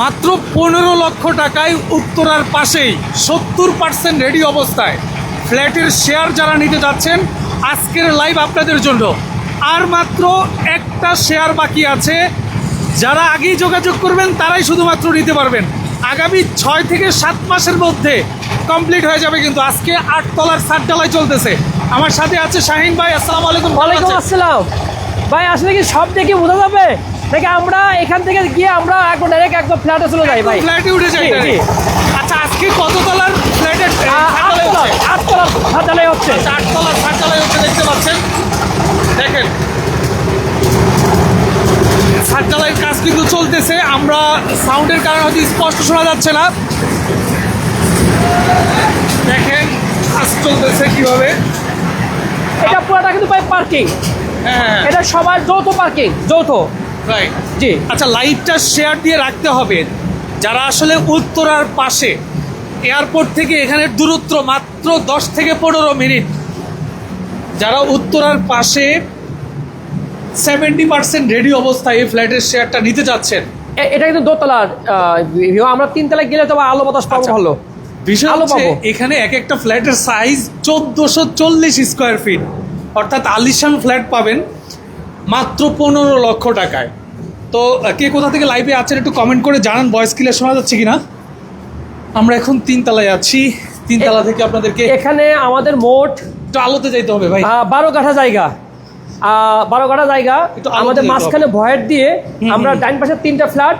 মাত্র পনেরো লক্ষ টাকায় উত্তরার পাশেই সত্তর পার্সেন্ট রেডি অবস্থায়। ফ্ল্যাটের শেয়ার যারা নিতে যাচ্ছেন আজকের লাইভ আপনাদের জন্য। আর মাত্র একটা শেয়ার বাকি আছে। যারা আগেই যোগাযোগ করবেন তারাই শুধুমাত্র নিতে পারবেন। আগামী ছয় থেকে সাত মাসের মধ্যে কমপ্লিট হয়ে যাবে কিন্তু আজকে আট তলার সাত ডালাই চলতেছে। আমার সাথে আছে শাহিন ভাই আসসালামু আলাইকুম ভালো আসসালাম। ভাই আসলে কি সব দেখে বোঝা যাবে? নাকি আমরা এখান থেকে গিয়ে আমরা একদম ডাইরেক্ট একদম ফ্ল্যাটে চলে যাই ভাই। ফ্ল্যাটে উঠে যাই। আচ্ছা আজকে কত তলার ফ্ল্যাটের আ- আটতলা আটতলা সাজালাই হচ্ছে। চারতলা সাততলায় হচ্ছে দেখতে পাচ্ছেন। দেখেন। সাততলায় কাজ কিন্তু চলতেছে আমরা সাউন্ডের কারণে হয়তো স্পষ্ট শোনা যাচ্ছে না। দেখেন কাজ চলতেছে কীভাবে। এটা পুরোটা কিন্তু ভাই পার্কিং হ্যাঁ এটা সবার যৌথ পার্কিং যৌথ। জি। আচ্ছা লাইটটা শেয়ার দিয়ে রাখতে হবে। যারা আসলে উত্তরার পাশে এয়ারপোর্ট থেকে এখানে দূরত্ব মাত্র দশ থেকে পনেরো মিনিট। যারা উত্তরার পাশে সেভেন্টি পার্সেন্ট রেডি অবস্থায় এই ফ্ল্যাটের শেয়ারটা নিতে চাচ্ছেন এটা কিন্তু দোতলার ভিউ আমরা তিনতলায় গেলে তো আলো বাতাস পাবো আচ্ছা। ভালো। হচ্ছে এখানে এক একটা ফ্ল্যাটের সাইজ চোদ্দোশো চল্লিশ স্কোয়ার ফিট অর্থাৎ আলিশান ফ্ল্যাট পাবেন। মাত্র পনেরো লক্ষ টাকায়। তো কে কোথা থেকে লাইভে আছেন একটু কমেন্ট করে জানান ভয়েস ক্লিয়ার শোনা যাচ্ছে কিনা? আমরা এখন তিনতলায় আছি। তিনতলা থেকে আপনাদেরকে এখানে আমাদের মোট একটু আলোতে যাইতে হবে ভাই। বারো কাঠা জায়গা। বারো কাঠা জায়গা। আমাদের মাঝখানে ভয়ের দিয়ে আমরা ডাইন পাশে তিনটা ফ্ল্যাট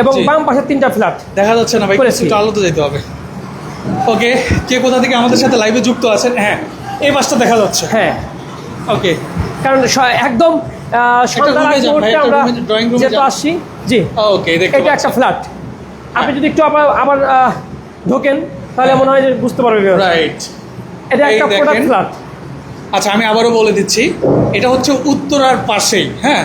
এবং বাম পাশে তিনটা ফ্ল্যাট দেখা যাচ্ছে না ভাই একটু আলোতে যেতে হবে। ওকে কে কোথা থেকে আমাদের সাথে লাইভে যুক্ত আছেন? হ্যাঁ এই বাসটা দেখা যাচ্ছে। হ্যাঁ। ওকে কারণ একদম যেহেতু আসছি জি ওকে এটা একটা ফ্ল্যাট আপনি যদি একটু আবার আবার ঢোকেন তাহলে মনে হয় যে বুঝতে পারবে রাইট এটা একটা প্রোডাক্ট ফ্ল্যাট আচ্ছা আমি আবারও বলে দিচ্ছি এটা হচ্ছে উত্তরার পাশেই হ্যাঁ?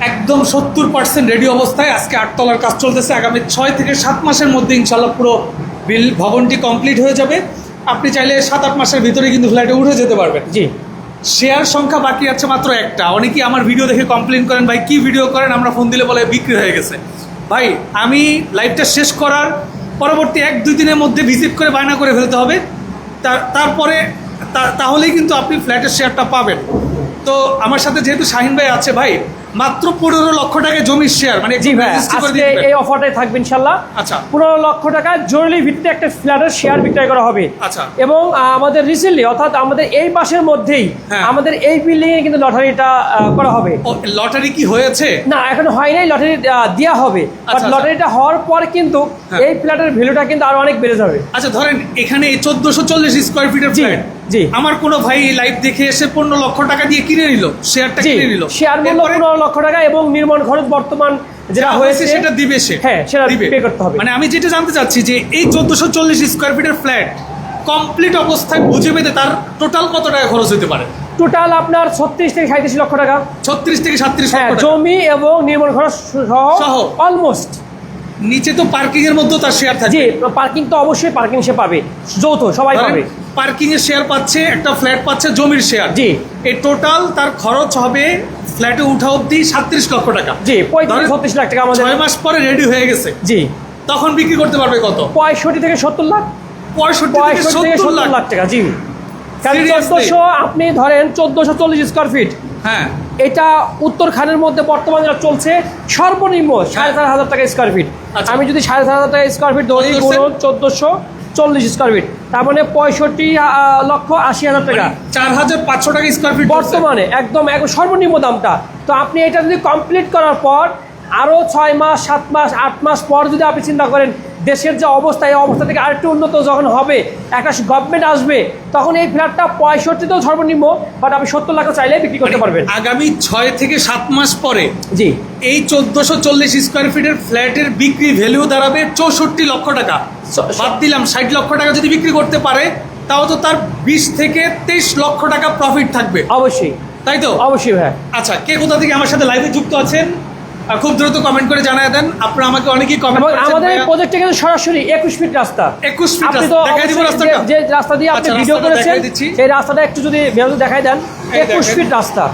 একদম সত্তর পার্সেন্ট রেডি অবস্থায় আজকে আটতলার কাজ চলতেছে আগামী ছয় থেকে সাত মাসের মধ্যে ইনশাল্লাহ পুরো বিল ভবনটি কমপ্লিট হয়ে যাবে। আপনি চাইলে সাত আট মাসের ভিতরে কিন্তু ফ্ল্যাটে উঠে যেতে পারবেন। জি। শেয়ার সংখ্যা বাকি আছে মাত্র একটা। অনেকেই আমার ভিডিও দেখে কমপ্লেন করেন, ভাই, কি ভিডিও করেন? আমরা ফোন দিলে বলে বিক্রি হয়ে গেছে। ভাই, আমি লাইভটা শেষ করার পরবর্তী এক, দুই দিনের মধ্যে ভিজিট করে, বায়না করে ফেলতে হবে। তারপরে তাহলেই কিন্তু আপনি ফ্ল্যাটের শেয়ারটা পাবেন। তো আমার সাথে যেহেতু শাহিন ভাই আছে, ভাই মাত্র পনেরো লক্ষ টাকা জমির শেয়ার মানে জি ভাই আজকে এই অফারটাই থাকবে ইনশাল্লাহ। আচ্ছা। পনেরো লক্ষ টাকা জরুরি ভিত্তিতে একটা ফ্ল্যাটের শেয়ার বিক্রয় করা হবে। আচ্ছা। এবং আমাদের রিসেন্টলি অর্থাৎ আমাদের এই মাসের মধ্যেই হ্যাঁ। আমাদের এই বিল্ডিং এ কিন্তু লটারিটা করা হবে। লটারি কি হয়েছে? না এখন হয় নাই লটারি দেওয়া হবে। বাট আচ্ছা। লটারিটা হওয়ার পর কিন্তু হ্যাঁ। এই ফ্ল্যাটের ভ্যালুটা কিন্তু আরও অনেক বেড়ে যাবে। আচ্ছা ধরেন এখানে এই চোদ্দশো চল্লিশ স্কোয়ার ফিটের ফ্ল্যাট জি। আমার কোনো ভাই লাইভ দেখে এসে পনেরো লক্ষ টাকা দিয়ে কিনে নিল শেয়ারটা কিনে নিল। শেয়ার মূল্য পনেরো লক্ষ টাকা এবং নির্মাণ খরচ বর্তমান যেটা হয়েছে সেটা দিবে সে। হ্যাঁ, সেটা দিবে। pay করতে হবে। মানে আমি যেটা জানতে চাচ্ছি যে এই চোদ্দশো চল্লিশ স্কোয়ার ফিটের ফ্ল্যাট কমপ্লিট অবস্থায় বুঝে পেতে তার টোটাল কত টাকা খরচ হতে পারে? টোটাল আপনার ছত্রিশ থেকে সাঁত্রিশ লক্ষ টাকা। ছত্রিশ থেকে সাতত্রিশ হ্যাঁ জমি এবং নির্মাণ খরচ সহ সহ। অলমোস্ট নিচে তো পার্কিং এর মধ্যেও তার শেয়ার থাকে। জি পার্কিং তো অবশ্যই পার্কিং সে পাবে যৌথ সবাই পাবে। পার্কিং এর শেয়ার পাচ্ছে একটা ফ্ল্যাট পাচ্ছে জমির শেয়ার জি। এই টোটাল তার খরচ হবে ফ্ল্যাটে উঠা অব্দি সাতত্রিশ লক্ষ টাকা। জি পঁয়ত্রিশ ছত্রিশ লাখ টাকা আমাদের ছয় মাস পরে রেডি হয়ে গেছে। জি। তখন বিক্রি করতে পারবে কত? পঁয়ষট্টি থেকে সত্তর লাখ। পঁয়ষট্টি থেকে সত্তর লাখ। টাকা জি। চোদ্দশো আপনি ধরেন চোদ্দশো চল্লিশ স্কোয়ার ফিট হ্যাঁ। এটা উত্তর খানের মধ্যে বর্তমানে যেটা চলছে সর্বনিম্ন সাড়ে চার হাজার টাকা স্কোয়ার ফিট আচ্ছা। আমি যদি সাড়ে চার হাজার টাকা স্কোয়ার ফিট ধরি চোদ্দশো চল্লিশ স্কোয়ার ফিট তার মানে পঁয়ষট্টি লক্ষ আশি হাজার টাকা। চার হাজার পাঁচশো টাকা স্কোয়ার ফিট বর্তমানে একদম একদম সর্বনিম্ন দামটা। তো আপনি এটা যদি কমপ্লিট করার পর আরও ছয় মাস সাত মাস আট মাস পর যদি আপনি চিন্তা করেন দেশের যে অবস্থা এই অবস্থা থেকে আরেকটু উন্নত যখন হবে একটা গভর্নমেন্ট আসবে তখন এই ফ্ল্যাটটা পঁয়ষট্টিতেও সর্বনিম্ন বাট আপনি সত্তর লাখ চাইলে বিক্রি করতে পারবেন। আগামী ছয় থেকে সাত মাস পরে জি। এই চোদ্দশো চল্লিশ স্কোয়ার ফিটের ফ্ল্যাটের বিক্রি ভ্যালু দাঁড়াবে চৌষট্টি লক্ষ টাকা। বাদ দিলাম ষাট লক্ষ টাকা যদি বিক্রি করতে পারে তাও তো তার বিশ থেকে তেইশ লক্ষ টাকা প্রফিট থাকবে। অবশ্যই। তাই তো? অবশ্যই ভাই আচ্ছা কে কোথা থেকে আমার সাথে লাইভে যুক্ত আছেন? খুব দ্রুত কমেন্ট করে জানায় দেন। আপনারা আমাকে অনেকেই কমেন্ট করেছেন আমাদের এই। প্রজেক্টে কিন্তু সরাসরি একুশ ফিট রাস্তা। 21 ফিট আপনি রাস্তা। তো দেখাই দিব রাস্তাটা? যে- রাস্তা দিয়ে আপনি আচ্ছা, ভিডিও রাস্তাটা করেছেন সেই রাস্তাটা একটু যদি মেয়র দেখাই দেন এই একুশ দেখেন। ফিট রাস্তা।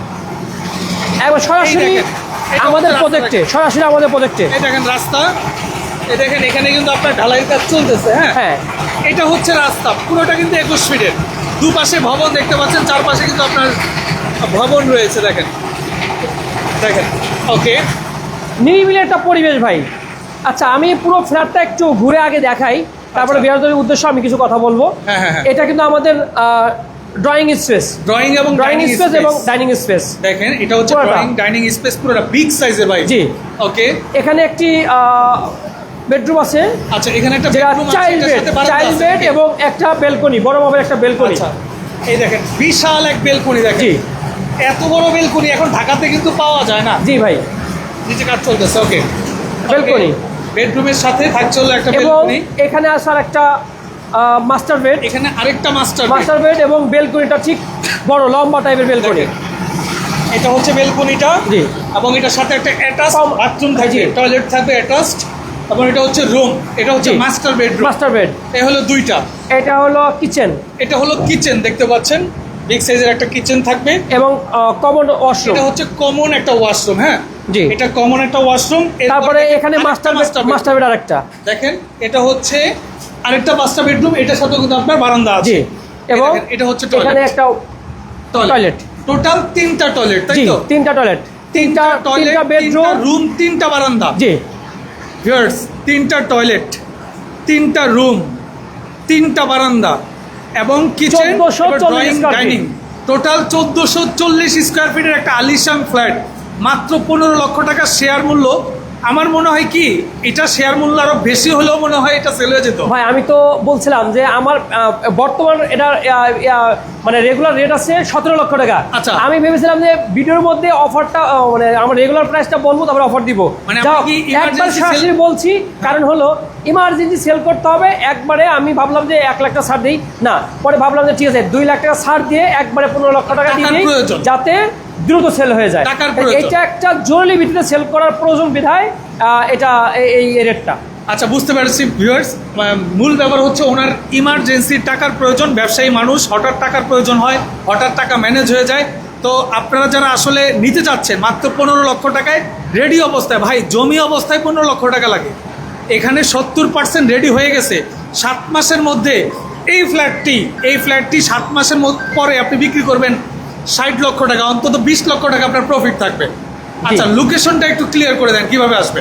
একবার সরাসরি আমাদের প্রজেক্টে সরাসরি আমাদের প্রজেক্টে এই দেখেন রাস্তা। এই দেখেন এখানে কিন্তু আপনার ঢালাইয়ের কাজ চলতেছে হ্যাঁ? হ্যাঁ। এটা হচ্ছে রাস্তা। পুরোটা কিন্তু একুশ ফিটের দুপাশে ভবন দেখতে পাচ্ছেন চারপাশে কিন্তু আপনার ভবন রয়েছে দেখেন। দেখেন ওকে নিরিবিলি একটা পরিবেশ ভাই। আচ্ছা আমি পুরো ফ্ল্যাটটা একটু ঘুরে আগে দেখাই। তারপরে আচ্ছা। বিহারদের উদ্দেশ্যে আমি কিছু কথা বলব। হ্যাঁ, হ্যাঁ, হ্যাঁ। এটা কিন্তু আমাদের ড্রয়িং স্পেস ড্রয়িং এবং ড্রয়িং স্পেস এবং ডাইনিং স্পেস দেখেন এটা হচ্ছে ড্রয়িং ডাইনিং স্পেস পুরোটা বিগ সাইজের ভাই। জি। ওকে এখানে একটি বেডরুম আছে। আচ্ছা এখানে একটা বেডরুম আছে চাইল্ড বেড চাইল্ড বেড এবং একটা বেলকনি বড় মাপের একটা বেলকনি আচ্ছা। এই দেখেন বিশাল এক বেলকনি দেখেন। জি। এত বড় বেলকনি এখন ঢাকাতে কিন্তু পাওয়া যায় না। জি ভাই। নিচে কাজ চলতেছে ওকে বেলকনি বেডরুমের সাথে থাকছে হলো একটা বেলকনি এখানে আসার একটা মাস্টার বেড এখানে আরেকটা মাস্টার মাস্টার বেড এবং বেলকনিটা ঠিক বড় লম্বা টাইপের বেলকনি এটা হচ্ছে বেলকনিটা জি। এবং এটার সাথে একটা অ্যাটাচ বাথরুম থাকবে টয়লেট থাকবে অ্যাটাচড এবং এটা হচ্ছে রুম এটা হচ্ছে মাস্টার বেডরুম মাস্টার বেড এই হলো দুইটা। এটা হলো কিচেন এটা হলো কিচেন দেখতে পাচ্ছেন? বিগ সাইজের একটা কিচেন থাকবে। এবং কমন ওয়াশরুম এটা হচ্ছে কমন একটা ওয়াশরুম হ্যাঁ? জি। এটা কমন একটা ওয়াশরুম তারপরে এখানে মাস্টার মাস্টার বেড আরেকটা। দেখেন এটা হচ্ছে আরেকটা মাস্টার বেডরুম এটার সাথে কিন্তু আপনার বারান্দা আছে। এবং এটা হচ্ছে এখানে টয়লেট একটা টয়লেট টোটাল তিনটা টয়লেট তাই তো? তিনটা টয়লেট তিনটা টয়লেট বেডরুম রুম তিনটা বারান্দা। জি। ভিউয়ার্স তিনটা টয়লেট তিনটা রুম তিনটা বারান্দা এবং kitchen 1440 square feet। Dining total চোদ্দোশো চল্লিশ স্কোয়ার ফিটের একটা আলিশান ফ্ল্যাট মাত্র পনেরো লক্ষ টাকা শেয়ার মূল্য। আমার মনে হয় কি এটা শেয়ার মূল্য আরও বেশি হলেও মনে হয় এটা সেল হয়ে যেত। ভাই আমি তো বলছিলাম যে আমার বর্তমান এটা মানে রেগুলার রেট আছে সতেরো লক্ষ টাকা। আচ্ছা। আমি ভেবেছিলাম যে ভিডিওর মধ্যে অফারটা মানে আমার রেগুলার প্রাইসটা বলব তারপরে অফার দিব। মানে একবার সরাসরি বলছি কারণ হলো ইমার্জেন্সি সেল করতে হবে একবারে আমি ভাবলাম যে এক লাখ টাকা ছাড় দিই। না পরে ভাবলাম যে ঠিক আছে দুই লাখ টাকা ছাড় দিয়ে একবারে পনেরো লক্ষ টাকা দিয়ে যাতে দ্রুত সেল হয়ে যায়। এটা একটা জরুরি ভিত্তিতে সেল করার প্রয়োজন বিধায় এটা এই- রেটটা আচ্ছা বুঝতে পারছি ভিউয়ার্স মূল ব্যাপার হচ্ছে ওনার ইমার্জেন্সি টাকার প্রয়োজন ব্যবসায়ী মানুষ হঠাৎ টাকার প্রয়োজন হয় হঠাৎ টাকা ম্যানেজ হয়ে যায়। তো আপনারা যারা আসলে নিতে চাচ্ছেন মাত্র পনেরো লক্ষ টাকায় রেডি অবস্থায় ভাই জমি অবস্থায় পনেরো লক্ষ টাকা লাগে। এখানে সত্তর পার্সেন্ট রেডি হয়ে গেছে। সাত মাসের মধ্যে এই ফ্ল্যাটটি এই ফ্ল্যাটটি সাত মাসের পরে আপনি বিক্রি করবেন। ষাট লক্ষ টাকা অন্তত বিশ লক্ষ টাকা আপনার প্রফিট থাকবে। আচ্ছা লোকেশনটা একটু ক্লিয়ার করে দেন কীভাবে আসবে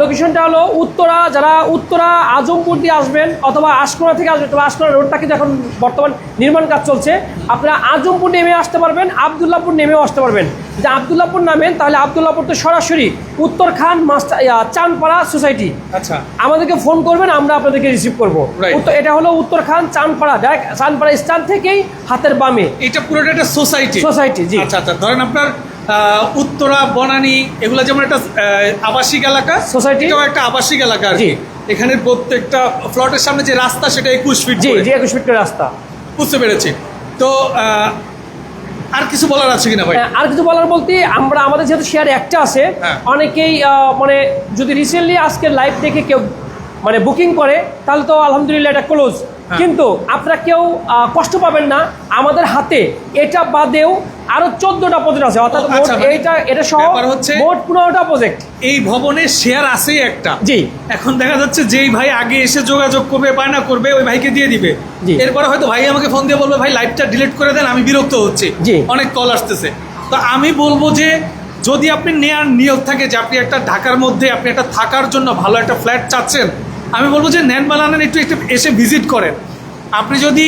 লোকেশনটা হলো উত্তরা যারা উত্তরা আজমপুর দিয়ে আসবেন অথবা আশকোনা থেকে আসবেন তবে আশকোনা রোডটা কিন্তু এখন বর্তমান নির্মাণ কাজ চলছে। আপনারা আজমপুর নেমে আসতে পারবেন আবদুল্লাপুর নেমেও আসতে পারবেন। যদি আবদুল্লাপুর নামেন তাহলে আবদুল্লাপুর তো সরাসরি উত্তর খান মাস্টার চাঁদপাড়া সোসাইটি আচ্ছা। আমাদেরকে ফোন করবেন আমরা আপনাদেরকে রিসিভ করব। এটা হলো উত্তর খান চাঁদপাড়া ডাইরেক্ট চাঁদপাড়া স্থান থেকেই হাতের বামে। এটা পুরোটা একটা সোসাইটি সোসাইটি জি। আচ্ছা আচ্ছা ধরেন আপনার উত্তরা বনানী এগুলো যেমন একটা আবাসিক এলাকা সোসাইটি একটা আবাসিক এলাকা আর কি। এখানে প্রত্যেকটা ফ্লটের সামনে যে রাস্তা সেটা একুশ ফিট জি জি একুশ ফিট রাস্তা বুঝতে পেরেছি তো আর কিছু বলার আছে কিনা ভাই আর কিছু বলার বলতে আমরা আমাদের যেহেতু শেয়ার একটা আছে হ্যাঁ। অনেকেই মানে যদি রিসেন্টলি আজকে লাইভ দেখে কেউ মানে বুকিং করে তাহলে তো আলহামদুলিল্লাহ এটা ক্লোজ। কিন্তু আপনারা কেউ কষ্ট পাবেন না। আমাদের হাতে এটা বাদেও আরও চোদ্দটা প্রজেক্ট আছে অর্থাৎ আচ্ছা, এইটা এটা সহ হচ্ছে- মোট পনেরোটা প্রজেক্ট এই ভবনের শেয়ার আছেই একটা। জি। এখন দেখা যাচ্ছে যেই ভাই আগে এসে যোগাযোগ করবে বায়না করবে ওই ভাইকে দিয়ে দিবে। এরপরে হয়তো ভাই আমাকে ফোন দিয়ে বলবে ভাই লাইভটা ডিলিট করে দেন আমি বিরক্ত হচ্ছি। জি। অনেক কল আসতেছে। তো আমি বলব যে যদি আপনি নেয়ার নিয়োগ থাকে যে আপনি একটা ঢাকার মধ্যে আপনি একটা থাকার জন্য ভালো একটা ফ্ল্যাট চাচ্ছেন আমি বলব যে নেন বানানেন একটু একটু এসে ভিজিট করেন। আপনি যদি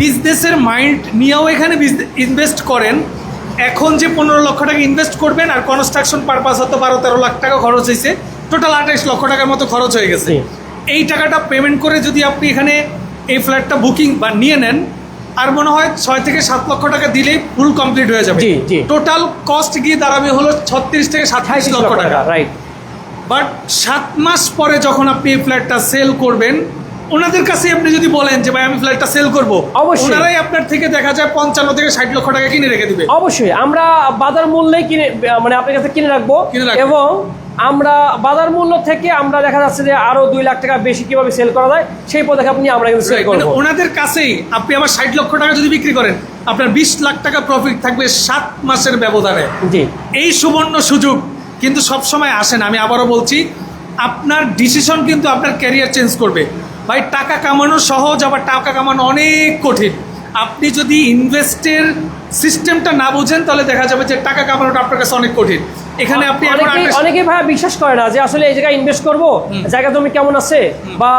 বিজনেসের মাইন্ড নিয়েও এখানে ইনভেস্ট করেন এখন যে পনেরো লক্ষ টাকা ইনভেস্ট করবেন আর কনস্ট্রাকশন পারপাস হয়তো বারো তেরো লাখ টাকা খরচ হয়েছে টোটাল আঠাইশ লক্ষ টাকার মতো খরচ হয়ে গেছে। এই টাকাটা পেমেন্ট করে যদি আপনি এখানে এই ফ্ল্যাটটা বুকিং বা নিয়ে নেন আর মনে হয় ছয় থেকে সাত লক্ষ টাকা দিলেই ফুল কমপ্লিট হয়ে যাবে। টোটাল কস্ট গিয়ে দাঁড়াবে হলো ছত্রিশ থেকে সাতত্রিশ লক্ষ টাকা। রাইট বাট সাত মাস পরে যখন আপনি এই ফ্ল্যাটটা সেল করবেন ওনাদের কাছে আপনি যদি বলেন যে ভাই আমি ফ্ল্যাটটা সেল করব অবশ্যই। ওনারাই আপনার থেকে দেখা যায় পঞ্চান্ন থেকে ষাট লক্ষ টাকা কিনে রেখে দিবে। অবশ্যই। আমরা বাজার মূল্যে কিনে মানে আপনার কাছে কিনে রাখব। এবং আমরা বাজার মূল্য থেকে আমরা দেখা যাচ্ছে যে আরও দুই লাখ টাকা বেশি কীভাবে সেল করা যায় সেই পদক্ষেপ নিয়ে আমরা কিন্তু সেল মানে করব। ওনাদের কাছেই আপনি আবার ষাট লক্ষ টাকা যদি বিক্রি করেন আপনার বিশ লাখ টাকা প্রফিট থাকবে সাত মাসের ব্যবধানে। জি। এই সুবর্ণ সুযোগ কিন্তু সব সময় আসে না আমি আবারও বলছি আপনার ডিসিশন কিন্তু আপনার ক্যারিয়ার চেঞ্জ করবে। ভাই টাকা কামানো সহজ আবার টাকা কামানো অনেক কঠিন। আপনি যদি ইনভেস্টের সিস্টেমটা না বুঝেন তাহলে দেখা যাবে যে টাকা কামানোটা আপনার কাছে অনেক কঠিন। এখানে আপনি অনেকে ভাই বিশ্বাস করে না যে আসলে এই জায়গায় ইনভেস্ট করব জায়গা তুমি কেমন আছে বা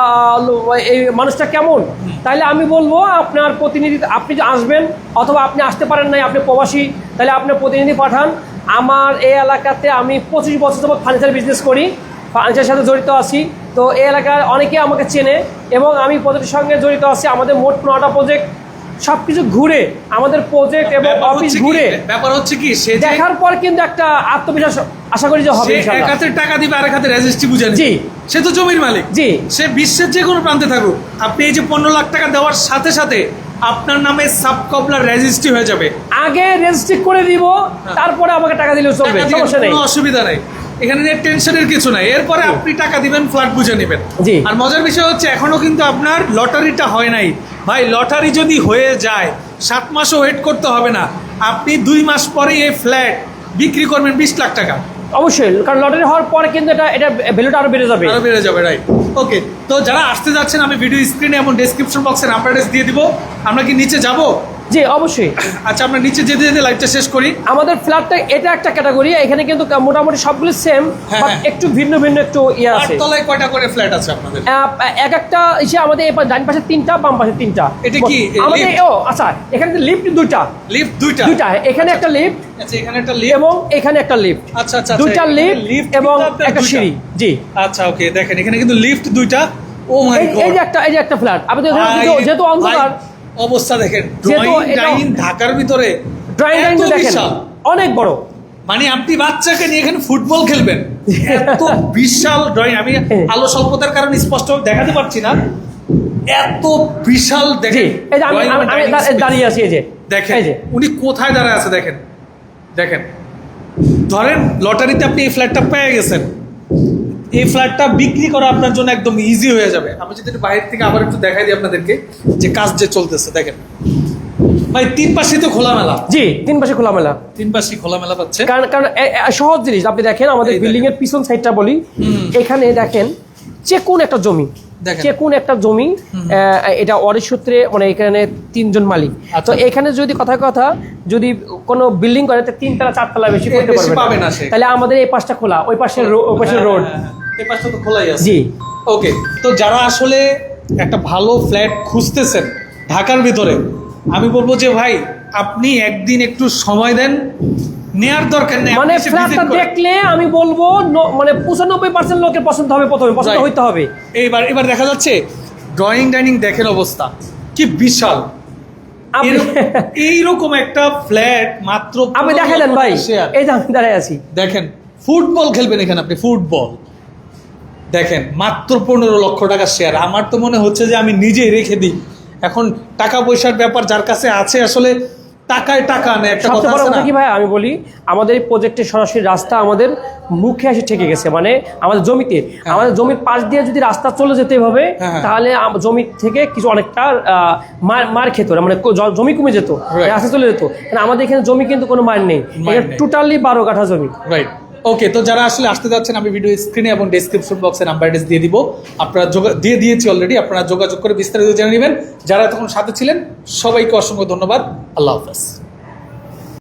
এই মানুষটা কেমন? তাহলে আমি বলব আপনার প্রতিনিধি আপনি আসবেন অথবা আপনি আসতে পারেন নাই আপনি প্রবাসী তাহলে আপনার প্রতিনিধি পাঠান। আমার এই এলাকাতে আমি পঁচিশ বছর যাবত ফার্নিচার বিজনেস করি ফার্নিচারের সাথে জড়িত আছি। তো এই এলাকার অনেকে আমাকে চেনে এবং আমি প্রজেক্টের সঙ্গে জড়িত আছি। আমাদের মোট পনেরোটা প্রজেক্ট সব কিছু ঘুরে আমাদের প্রজেক্ট এবং অফিস ঘুরে। ব্যাপার হচ্ছে কি? সে দেখার পর কিন্তু একটা আত্মবিশ্বাস আশা করি যে হবে এক। হাতে টাকা দিবে আরেক হাতে রেজিস্ট্রি বুঝে নিবে। জি। সে তো জমির মালিক। জি। সে বিশ্বের যে কোনো প্রান্তে থাকুক। আপনি এই যে পনেরো লাখ টাকা দেওয়ার সাথে সাথে আপনার নামে সাব কবলার রেজিস্ট্রি হয়ে যাবে। আগে রেজিস্ট্রি করে দিব তারপরে আমাকে টাকা দিলেও চলবে সমস্যা নেই। কোনো অসুবিধা নাই। এখানে টেনশনের কিছু নাই। এরপরে আপনি টাকা দিবেন ফ্ল্যাট বুঝে নেবেন। জি। আর মজার বিষয় হচ্ছে এখনও কিন্তু আপনার লটারিটা হয় নাই। ভাই লটারি যদি হয়ে যায় সাত মাসও ওয়েট করতে হবে না। আপনি দুই মাস পরেই এই ফ্ল্যাট বিক্রি করবেন বিশ লাখ টাকা। অবশ্যই, কারণ লটারি হওয়ার পরে কিন্তু এটা এটা ভ্যালুটা আরও বেড়ে যাবে। আরও বেড়ে যাবে রাইট ওকে তো যারা আসতে যাচ্ছেন, আমি ভিডিও স্ক্রিনে এবং ডেসক্রিপশন বক্সে নাম্বার দিয়ে দিব। আমরা কি নিচে যাব? জি অবশ্যই। আচ্ছা আমরা নিচে যেতে যেতে লাইভটা শেষ করি। আমাদের ফ্ল্যাটটা এটা একটা ক্যাটাগরি এখানে কিন্তু মোটামুটি সবগুলো সেম হ্যাঁ, বাট হ্যাঁ। একটু ভিন্ন ভিন্ন একটু ইয়ে আছে। তলায় কয়টা করে ফ্ল্যাট আছে আপনাদের? এক একটা ইসে আমাদের ডান পাশে তিনটা বাম পাশে তিনটা। এটা কি, আমাদের ও আচ্ছা এখানে লিফট দুইটা। লিফট দুইটা? দুইটা এখানে একটা লিফট আচ্ছা এখানে একটা লিফট এবং এখানে একটা লিফট আচ্ছা আচ্ছা দুইটা আচ্ছা, এখানে লিফট এবং একটা দুইটা। সিঁড়ি জি। আচ্ছা ওকে দেখেন এখানে কিন্তু লিফট দুইটা। ও মাই এই এই যে একটা এই যে একটা ফ্ল্যাট যেহেতু- যেহেতু অন্ধকার অবস্থা দেখেন। ড্রয়িং ডাইনিং ঢাকার ভিতরে ড্রয়িং ডাইনিং দেখেন অনেক বড়। মানে আপনি বাচ্চাকে নিয়ে এখানে ফুটবল খেলবেন। এত বিশাল ড্রয়িং আমি আলো স্বল্পতার কারণে স্পষ্ট দেখাতে পারছি না। এত বিশাল দেখেন এই যে আমি। দাঁড়িয়ে আছি এই যে। দেখেন যে। উনি কোথায় দাঁড়ায় আছে দেখেন। দেখেন ধরেন লটারিতে আপনি এই ফ্ল্যাটটা পেয়ে গেছেন। এই ফ্ল্যাটটা বিক্রি করা আপনার জন্য একদম ইজি হয়ে যাবে। আমি যদি একটু বাইরে থেকে আবার একটু দেখাই দিই আপনাদেরকে যে কাজ যে চলতেছে দেখেন। ভাই তিন পাশে তো খোলামেলা। জি তিন পাশে খোলামেলা। তিন পাশে খোলামেলা পাচ্ছে। কারণ কারণ সহজ জিনিস। আপনি দেখেন আমাদের বিল্ডিং এর পিছন সাইডটা বলি। এখানে দেখেন যে কোন একটা জমি। দেখেন। কোন একটা জমি এটা অরের সূত্রে মানে এখানে তিনজন মালিক। আচ্ছা। তো এখানে যদি কথা কথা যদি কোনো বিল্ডিং করে তিনতলা চারতলা বেশি করতে পারবে না। তাহলে আমাদের এই পাশটা খোলা ওই পাশে ওই পাশে হ্যাঁ, রোড হ্যাঁ, হ্যাঁ। এই পাশটা তো খোলাই আছে। জি। ওকে তো যারা আসলে একটা ভালো ফ্ল্যাট খুঁজতেছেন ঢাকার ভিতরে আমি বলব যে ভাই আপনি একদিন একটু সময় দেন নেয়ার দরকার নেই মানে ফ্ল্যাটটা দেখলে আমি বলব মানে পঁচানব্বই পার্সেন্ট লোকের পছন্দ হবে প্রথমে পছন্দ. হইতে হবে। এইবার এবার দেখা যাচ্ছে ড্রয়িং ডাইনিং দেখেন অবস্থা। কি বিশাল। এইরকম একটা ফ্ল্যাট মাত্র আপনি দেখে ভাই এই আমি দাঁড়ায় আছি। দেখেন ফুটবল খেলবেন এখানে আপনি ফুটবল। দেখেন মাত্র পনেরো লক্ষ টাকা শেয়ার আমার তো মনে হচ্ছে যে আমি নিজেই রেখে দিই। এখন টাকা পয়সার ব্যাপার যার কাছে আছে আসলে টাকায় টাকা নেই একটা কথা কি ভাই? আমি বলি আমাদের এই প্রজেক্টের সরাসরি রাস্তা আমাদের মুখে এসে ঠেকে গেছে। মানে আমাদের জমিতে আমাদের জমির পাশ দিয়ে যদি রাস্তা চলে যেতে হবে হ্যাঁ, হ্যাঁ। তাহলে জমি থেকে কিছু অনেকটা মার মার খেত। মানে জমি কমে যেত রাস্তা চলে যেত। আমাদের এখানে জমি কিন্তু কোনো মার নেই। টোটালি বারো কাঠা জমি। রাইট ওকে তো যারা আসলে আসতে যাচ্ছেন আমি ভিডিও স্ক্রিনে এবং ডেসক্রিপশন বক্সে নাম্বার অ্যাড্রেস দিয়ে দিব। আপনারা যোগা- দিয়ে দিয়েছি অলরেডি আপনারা যোগাযোগ করে বিস্তারিত জেনে নেবেন। যারা তখন সাথে ছিলেন সবাইকে অসংখ্য ধন্যবাদ। আল্লাহ হাফেজ